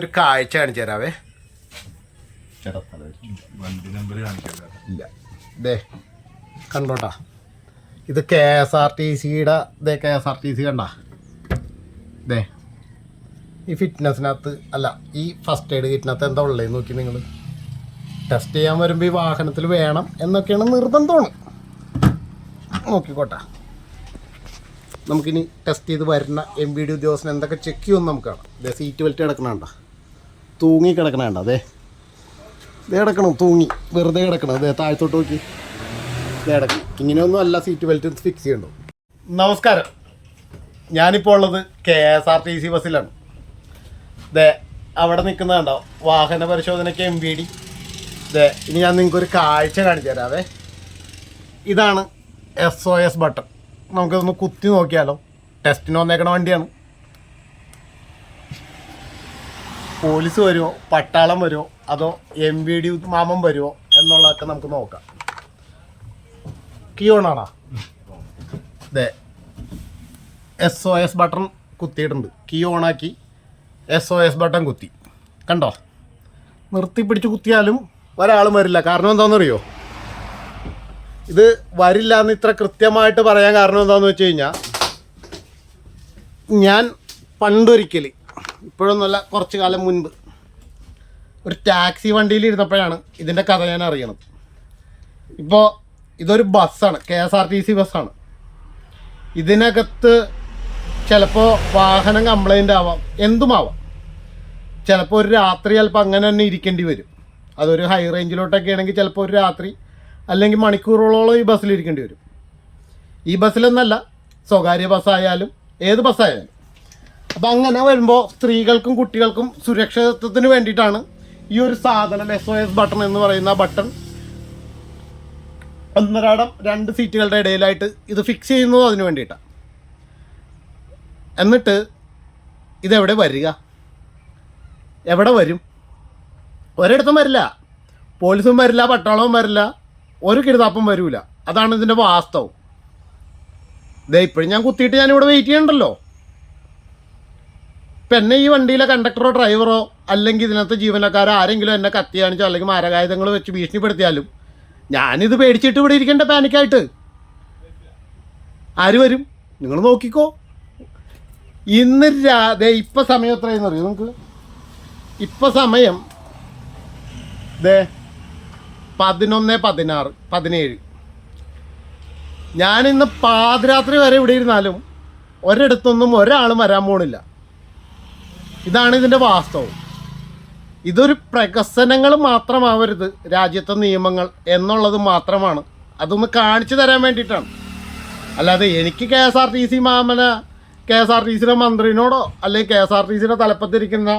ഒരു കാഴ്ച കാണിച്ചു തരാവേ. വണ്ടി നമ്പർ കാണിക്കില്ല ഇല്ല. ദേ കണ്ടോട്ടാ. ഇത് കെ എസ് ആർ ടി സിയുടെ ദേ K S R T C കണ്ട. ദേ ഈ ഫിറ്റ്നസ്സിനകത്ത് അല്ല ഈ ഫസ്റ്റ് എയ്ഡ് കിറ്റിനകത്ത് എന്താ ഉള്ളത് നോക്കി നിങ്ങൾ ടെസ്റ്റ് ചെയ്യാൻ വരുമ്പോൾ ഈ വാഹനത്തിൽ വേണം എന്നൊക്കെയാണ് നിർബന്ധമാണ് നോക്കിക്കോട്ടെ. നമുക്കിനി ടെസ്റ്റ് ചെയ്ത് വരുന്ന എം വി ഡി ഉദ്യോഗസ്ഥൻ എന്തൊക്കെ ചെക്ക് ചെയ്യുമെന്ന് നമുക്ക് കാണാം. സീറ്റ് ബെൽറ്റ് കിടക്കണണ്ട തൂങ്ങി കിടക്കണേണ്ട അതെ ഇതേ കിടക്കണം തൂങ്ങി. വെറുതെ കിടക്കണം. അതെ താഴത്തോട്ട് നോക്കി. ദേ കിടക്കണം ഇങ്ങനെയൊന്നും അല്ല സീറ്റ് ബെൽറ്റ് ഫിക്സ് ചെയ്യണ്ടോ? നമസ്കാരം. ഞാനിപ്പോൾ ഉള്ളത് K S R T C ബസ്സിലാണ്. ദേ അവിടെ നിൽക്കുന്നതുണ്ടോ വാഹന പരിശോധനയ്ക്ക് എം വി ഡി ദേ ഇനി ഞാൻ നിങ്ങൾക്ക് ഒരു കാഴ്ച കാണിച്ചു തരാവേ. ഇതാണ് എസ് ഒ എസ് ബട്ടൺ നമുക്കതൊന്ന് കുത്തി നോക്കിയാലോ? ടെസ്റ്റിന് വന്നേക്കണ വണ്ടിയാണ്. പോലീസ് വരുമോ പട്ടാളം വരുമോ അതോ എം വി ഡി മാമൻ വരുമോ എന്നുള്ളതൊക്കെ നമുക്ക് നോക്കാം. കീ ഓണാണോ അതെ എസ് ഒ എസ് ബട്ടൺ കുത്തിയിട്ടുണ്ട്. കീ ഓണാക്കി എസ് ഒ എസ് ബട്ടൺ കുത്തി. കണ്ടോ? നിർത്തി പിടിച്ച് കുത്തിയാലും ഒരാളും വരില്ല. കാരണം എന്താണെന്നറിയോ? ഇത് വരില്ല എന്ന് ഇത്ര കൃത്യമായിട്ട് പറയാൻ കാരണം എന്താണെന്ന് വെച്ച് കഴിഞ്ഞാൽ ഞാൻ പണ്ടൊരിക്കൽ ഇപ്പോഴൊന്നുമല്ല കുറച്ച് കാലം മുൻപ്. ഒരു ടാക്സി വണ്ടിയിൽ ഇരുന്നപ്പോഴാണ് ഇതിന്റെ കഥ ഞാൻ അറിയണത്. ഇപ്പോൾ ഇതൊരു ബസ്സാണ് K S R T C ബസ്സാണ്. ഇതിനകത്ത് ചിലപ്പോൾ വാഹനം കംപ്ലൈന്റ് ആവാം എന്തുമാവാം. ചിലപ്പോൾ ഒരു രാത്രി ചിലപ്പോൾ അങ്ങനെ തന്നെ ഇരിക്കേണ്ടി വരും. അതൊരു ഹൈ റേഞ്ചിലോട്ടൊക്കെ ആണെങ്കിൽ ചിലപ്പോൾ ഒരു രാത്രി അല്ലെങ്കിൽ മണിക്കൂറുകളോളം ഈ ബസ്സിൽ ഇരിക്കേണ്ടി വരും. ഈ ബസ്സിലൊന്നല്ല സ്വകാര്യ ബസ്സായാലും ഏത് ബസ്സായാലും. അപ്പം അങ്ങനെ വരുമ്പോൾ സ്ത്രീകൾക്കും കുട്ടികൾക്കും സുരക്ഷിതത്വത്തിന് വേണ്ടിയിട്ടാണ് ഈ ഒരു സാധനം എസ് ഒ എസ് ബട്ടൺ എന്ന് പറയുന്ന ബട്ടൺ ഒന്നരാടം രണ്ട് സീറ്റുകളുടെ ഇടയിലായിട്ട് ഇത് ഫിക്സ് ചെയ്യുന്നത് അതിന് വേണ്ടിയിട്ടാണ് എന്നിട്ട് ഇതെവിടെ വരിക? എവിടെ വരും? ഒരിടത്തും വരില്ല. പോലീസും വരില്ല പട്ടാളവും വരില്ല ഒരു കിരുതാപ്പും വരില്ല അതാണ് ഇതിന്റെ വാസ്തവം. ദേ ഇപ്പോഴും ഞാൻ കുത്തിയിട്ട് ഞാനിവിടെ വെയിറ്റ് ചെയ്യണ്ടല്ലോ. ഇപ്പം എന്നെ ഈ വണ്ടിയിലെ കണ്ടക്ടറോ ഡ്രൈവറോ അല്ലെങ്കിൽ ഇതിനകത്ത് ജീവനക്കാരോ ആരെങ്കിലും എന്നെ കത്തി കാണിച്ചോ അല്ലെങ്കിൽ മാരകായുധങ്ങൾ വെച്ച് ഭീഷണിപ്പെടുത്തിയാലും ഞാനിത് പേടിച്ചിട്ട് ഇവിടെ ഇരിക്കേണ്ട പാനിക്കായിട്ട്. ആര് വരും? നിങ്ങൾ നോക്കിക്കോ. ഇന്ന് രാതെ ഇപ്പം സമയം എത്രയെന്ന് അറിയോ നിങ്ങൾക്ക്? ഇപ്പം സമയം ദേ പതിനൊന്ന് പതിനാറ് പതിനേഴ്. ഞാനിന്ന് പാതിരാത്രി വരെ ഇവിടെ ഇരുന്നാലും ഒരിടത്തൊന്നും ഒരാളും വരാൻ പോണില്ല. ഇതാണ് ഇതിന്റെ വാസ്തവം. ഇതൊരു പ്രകസനങ്ങൾ മാത്രമാവരുത് രാജ്യത്തെ നിയമങ്ങൾ എന്നുള്ളത് മാത്രമാണ്. അതൊന്ന് കാണിച്ചു തരാൻ വേണ്ടിയിട്ടാണ്. അല്ലാതെ എനിക്ക് K S R T C മാമന K S R T സിയുടെ മന്ത്രിനോടോ അല്ലെങ്കിൽ കെ എസ് ആർ ടി സിയുടെ തലപ്പത്തിരിക്കുന്ന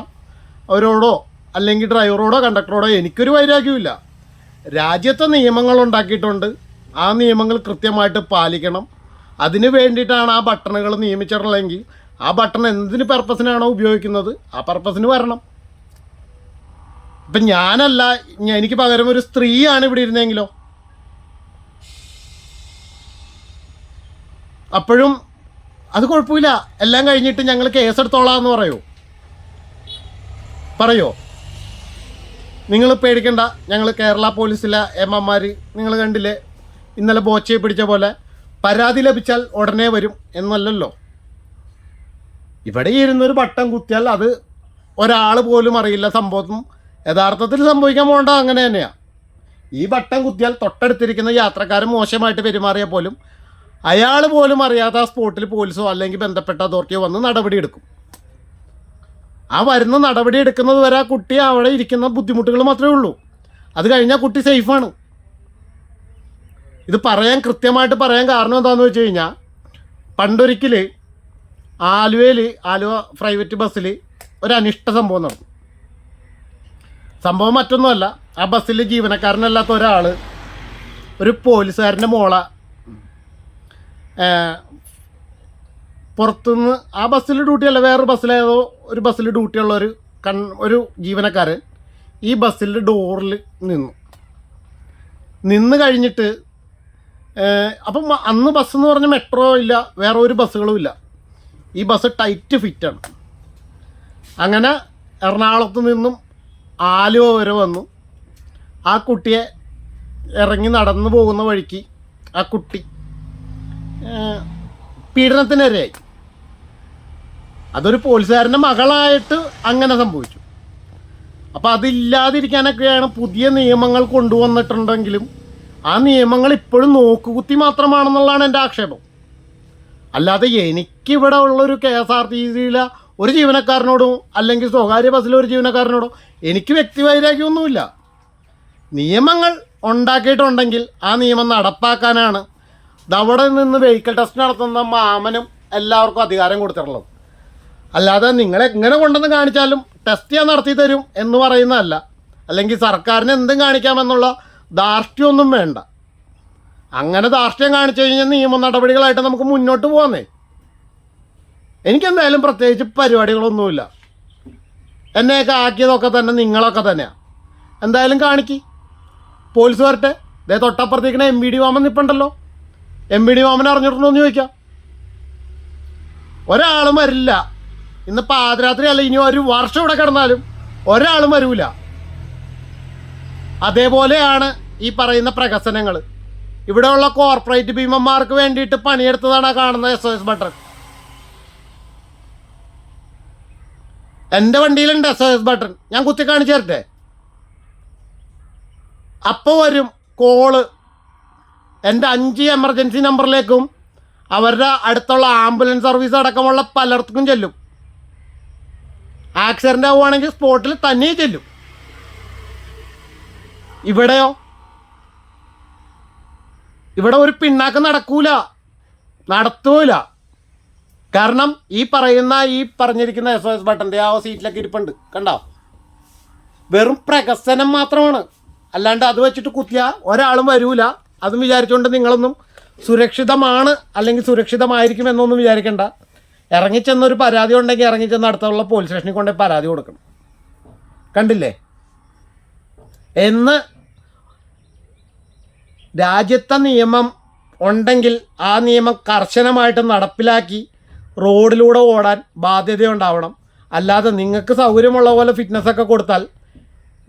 അവരോടോ അല്ലെങ്കിൽ ഡ്രൈവറോടോ കണ്ടക്ടറോടോ എനിക്കൊരു വൈരാഗ്യമില്ല രാജ്യത്തെ നിയമങ്ങൾ ഉണ്ടാക്കിയിട്ടുണ്ട്. ആ നിയമങ്ങൾ കൃത്യമായിട്ട് പാലിക്കണം. അതിന് വേണ്ടിയിട്ടാണ് ആ ബട്ടണുകൾ നിയമിച്ചിട്ടുള്ളതെങ്കിൽ ആ ബട്ടൺ എന്തിന് പർപ്പസിനാണോ ഉപയോഗിക്കുന്നത്? ആ പർപ്പസിന് വരണം. ഇപ്പം ഞാനല്ല എനിക്ക് പകരം ഒരു സ്ത്രീയാണ് ഇവിടെ ഇരുന്നെങ്കിലോ? അപ്പോഴും അത് കുഴപ്പമില്ല. എല്ലാം കഴിഞ്ഞിട്ട് ഞങ്ങൾ കേസെടുത്തോളാം എന്ന് പറയൂ. പറയോ? നിങ്ങൾ പേടിക്കണ്ട. ഞങ്ങൾ കേരള പോലീസിലെ എം എമാർ നിങ്ങൾ കണ്ടില്ലേ? ഇന്നലെ ബോച്ചയെ പിടിച്ച പോലെ പരാതി ലഭിച്ചാൽ ഉടനെ വരും എന്നല്ലല്ലോ. ഇവിടെ ഇരുന്നൊരു പട്ടം കുത്തിയാൽ അത് ഒരാൾ പോലും അറിയില്ല സംഭവം. യഥാർത്ഥത്തിൽ സംഭവിക്കാൻ പോകേണ്ട അങ്ങനെ തന്നെയാണ് ഈ പട്ടം കുത്തിയാൽ തൊട്ടടുത്തിരിക്കുന്ന യാത്രക്കാരൻ മോശമായിട്ട് പെരുമാറിയ പോലും അയാൾ പോലും അറിയാത്ത ആ സ്പോട്ടിൽ പോലീസോ അല്ലെങ്കിൽ ബന്ധപ്പെട്ട അതോറിറ്റിയോ വന്ന് നടപടിയെടുക്കും ആ വരുന്ന നടപടി എടുക്കുന്നത് വരെ ആ കുട്ടി അവിടെ ഇരിക്കുന്ന ബുദ്ധിമുട്ടുകൾ മാത്രമേ ഉള്ളൂ. അത് കഴിഞ്ഞാൽ കുട്ടി സേഫാണ് ഇത് പറയാൻ കൃത്യമായിട്ട് പറയാൻ കാരണം എന്താണെന്ന് വെച്ച് കഴിഞ്ഞാൽ പണ്ടൊരിക്കൽ ആലുവയിൽ ആലുവ പ്രൈവറ്റ് ബസ്സിൽ ഒരു അനിഷ്ട സംഭവം നടന്നു. സംഭവം മറ്റൊന്നുമല്ല ആ ബസ്സിൽ ജീവനക്കാരനല്ലാത്ത ഒരാൾ ഒരു പോലീസുകാരന്റെ മോള പുറത്തുനിന്ന് ആ ബസ്സിൽ ഡ്യൂട്ടിയല്ല വേറൊരു ബസ്സിലേതോ ഒരു ബസ്സിൽ ഡ്യൂട്ടിയുള്ള ഒരു കൺ ഒരു ജീവനക്കാരൻ ഈ ബസ്സിന്റെ ഡോറിൽ നിന്നു. നിന്ന് കഴിഞ്ഞിട്ട് അപ്പം അന്ന് ബസ് എന്ന് പറഞ്ഞ മെട്രോ ഇല്ല വേറെ ഒരു ബസ്സുകളും ഇല്ല. ഈ ബസ് ടൈറ്റ് ഫിറ്റാണ് അങ്ങനെ എറണാകുളത്ത് നിന്നും ആലുവ വരെ വന്നു. ആ കുട്ടിയെ ഇറങ്ങി നടന്നു പോകുന്ന വഴിക്ക് ആ കുട്ടി പീഡനത്തിനിരയായി. അതൊരു പോലീസുകാരന്റെ മകളായിട്ട് അങ്ങനെ സംഭവിച്ചു. അപ്പോൾ അതില്ലാതിരിക്കാനൊക്കെയാണ് പുതിയ നിയമങ്ങൾ കൊണ്ടുവന്നിട്ടുണ്ടെങ്കിലും ആ നിയമങ്ങൾ ഇപ്പോഴും നോക്കുകുത്തി മാത്രമാണെന്നുള്ളതാണ് എന്റെ ആക്ഷേപം. അല്ലാതെ എനിക്കിവിടെ ഉള്ളൊരു കെ എസ് ആർ ടി സിയിലെ ഒരു ജീവനക്കാരനോടും അല്ലെങ്കിൽ സ്വകാര്യ ബസ്സിലെ ഒരു ജീവനക്കാരനോടോ എനിക്ക് വ്യക്തിവൈരാഗ്യമൊന്നുമില്ല നിയമങ്ങൾ ഉണ്ടാക്കിയിട്ടുണ്ടെങ്കിൽ ആ നിയമം നടപ്പാക്കാനാണ് അവിടെ നിന്ന് വെഹിക്കിൾ ടെസ്റ്റ് നടത്തുന്ന മാമനും എല്ലാവർക്കും അധികാരം കൊടുത്തിട്ടുള്ളത്. അല്ലാതെ നിങ്ങൾ എങ്ങനെ കൊണ്ടെന്ന് കാണിച്ചാലും ടെസ്റ്റ് ഞാൻ നടത്തി തരും എന്ന് പറയുന്നതല്ല. അല്ലെങ്കിൽ സർക്കാരിന് എന്തും കാണിക്കാമെന്നുള്ള ധാർഷ്ട്യമൊന്നും വേണ്ട. അങ്ങനെ ധാർഷ്ട്യം കാണിച്ചു കഴിഞ്ഞാൽ നിയമ നടപടികളായിട്ട് നമുക്ക് മുന്നോട്ട് പോകുന്നേ എനിക്കെന്തായാലും പ്രത്യേകിച്ച് പരിപാടികളൊന്നുമില്ല. എന്നെയൊക്കെ ആക്കിയതൊക്കെ തന്നെ നിങ്ങളൊക്കെ തന്നെയാണ് എന്തായാലും കാണിക്ക്. പോലീസ് വരട്ടെ. ദേ തൊട്ടപ്പുറത്തേക്കിന് എം ബി ഡി വാമൻ നിൽപ്പുണ്ടല്ലോ എം ബി ഡി വാമൻ അറിഞ്ഞിട്ടുണ്ടോ എന്ന് ചോദിക്കാം. ഒരാളും വരില്ല. ഇന്ന് പാതിരാത്രി അല്ല ഇനി ഒരു വർഷം ഇവിടെ കിടന്നാലും ഒരാളും വരൂല. അതേപോലെയാണ് ഈ പറയുന്ന പ്രകസനങ്ങൾ ഇവിടെയുള്ള കോർപ്പറേറ്റ് ഭീമന്മാർക്ക് വേണ്ടിയിട്ട് പണിയെടുത്തതാണ് കാണുന്നത് കാണുന്ന എസ് എസ് ബട്ടൺ എന്റെ വണ്ടിയിലുണ്ട് എസ് എസ് ബട്ടൺ ഞാൻ കുത്തി കാണിച്ചു തരട്ടെ? അപ്പോൾ വരും കോൾ എന്റെ അഞ്ച് എമർജൻസി നമ്പറിലേക്കും അവരുടെ അടുത്തുള്ള ആംബുലൻസ് സർവീസ് അടക്കമുള്ള പലർക്കും ചെല്ലും. ആക്സിഡന്റ് ആവുകയാണെങ്കിൽ സ്പോട്ടിൽ തന്നെ ചെല്ലും. ഇവിടെയോ? ഇവിടെ ഒരു പിണ്ണാക്കം നടക്കൂല. നടത്തൂല. കാരണം ഈ പറയുന്ന ഈ പറഞ്ഞിരിക്കുന്ന എസ് ഒ എസ് ബട്ടന്റെ ആ സീറ്റിലൊക്കെ ഇരിപ്പുണ്ട്. കണ്ടോ? വെറും പ്രകസനം മാത്രമാണ്. അല്ലാണ്ട് അത് വെച്ചിട്ട് കുത്തിയ ഒരാളും വരൂല. അതും വിചാരിച്ചുകൊണ്ട് നിങ്ങളൊന്നും സുരക്ഷിതമാണ് അല്ലെങ്കിൽ സുരക്ഷിതമായിരിക്കും എന്നൊന്നും വിചാരിക്കണ്ട. ഇറങ്ങിച്ചെന്നൊരു പരാതി ഉണ്ടെങ്കിൽ ഇറങ്ങിച്ചെന്ന് അടുത്തുള്ള പോലീസ് സ്റ്റേഷനിൽ കൊണ്ടുപോയി പരാതി കൊടുക്കണം. കണ്ടില്ലേ? എന്ന് രാജ്യത്തെ നിയമം ഉണ്ടെങ്കിൽ ആ നിയമം കർശനമായിട്ട് നടപ്പിലാക്കി റോഡിലൂടെ ഓടാൻ ബാധ്യതയുണ്ടാവണം. അല്ലാതെ നിങ്ങൾക്ക് സൗകര്യമുള്ള പോലെ ഫിറ്റ്നസ്സൊക്കെ കൊടുത്താൽ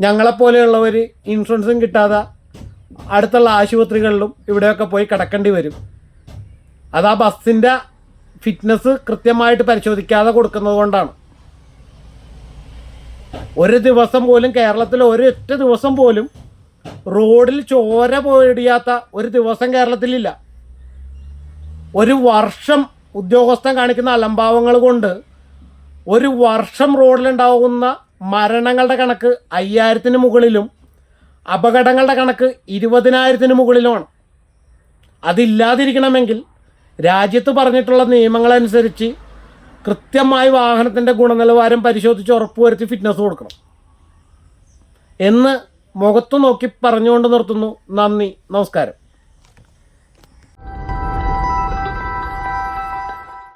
ഞങ്ങളെപ്പോലെയുള്ളവർ ഇൻഷുറൻസും കിട്ടാതെ അടുത്തുള്ള ആശുപത്രികളിലും ഇവിടെയൊക്കെ പോയി കിടക്കേണ്ടി വരും. അത് ആ ബസ്സിന്റെ ഫിറ്റ്നസ് കൃത്യമായിട്ട് പരിശോധിക്കാതെ കൊടുക്കുന്നത് കൊണ്ടാണ്. ഒരു ദിവസം പോലും കേരളത്തിൽ ഒരൊറ്റ ദിവസം പോലും റോഡിൽ ചോര പോയിടിയാത്ത ഒരു ദിവസം കേരളത്തിലില്ല. ഒരു വർഷം ഉദ്യോഗസ്ഥൻ കാണിക്കുന്ന അലംഭാവങ്ങൾ കൊണ്ട് ഒരു വർഷം റോഡിലുണ്ടാകുന്ന മരണങ്ങളുടെ കണക്ക് അയ്യായിരത്തിന് മുകളിലും അപകടങ്ങളുടെ കണക്ക് ഇരുപതിനായിരത്തിന് മുകളിലുമാണ്. അതില്ലാതിരിക്കണമെങ്കിൽ രാജ്യത്ത് പറഞ്ഞിട്ടുള്ള നിയമങ്ങളനുസരിച്ച് കൃത്യമായി വാഹനത്തിന്റെ ഗുണനിലവാരം പരിശോധിച്ച് ഉറപ്പുവരുത്തി ഫിറ്റ്നസ് കൊടുക്കണം. എന്ന് മുഖത്ത് നോക്കി പറഞ്ഞുകൊണ്ട് നിർത്തുന്നു. നന്ദി. നമസ്കാരം.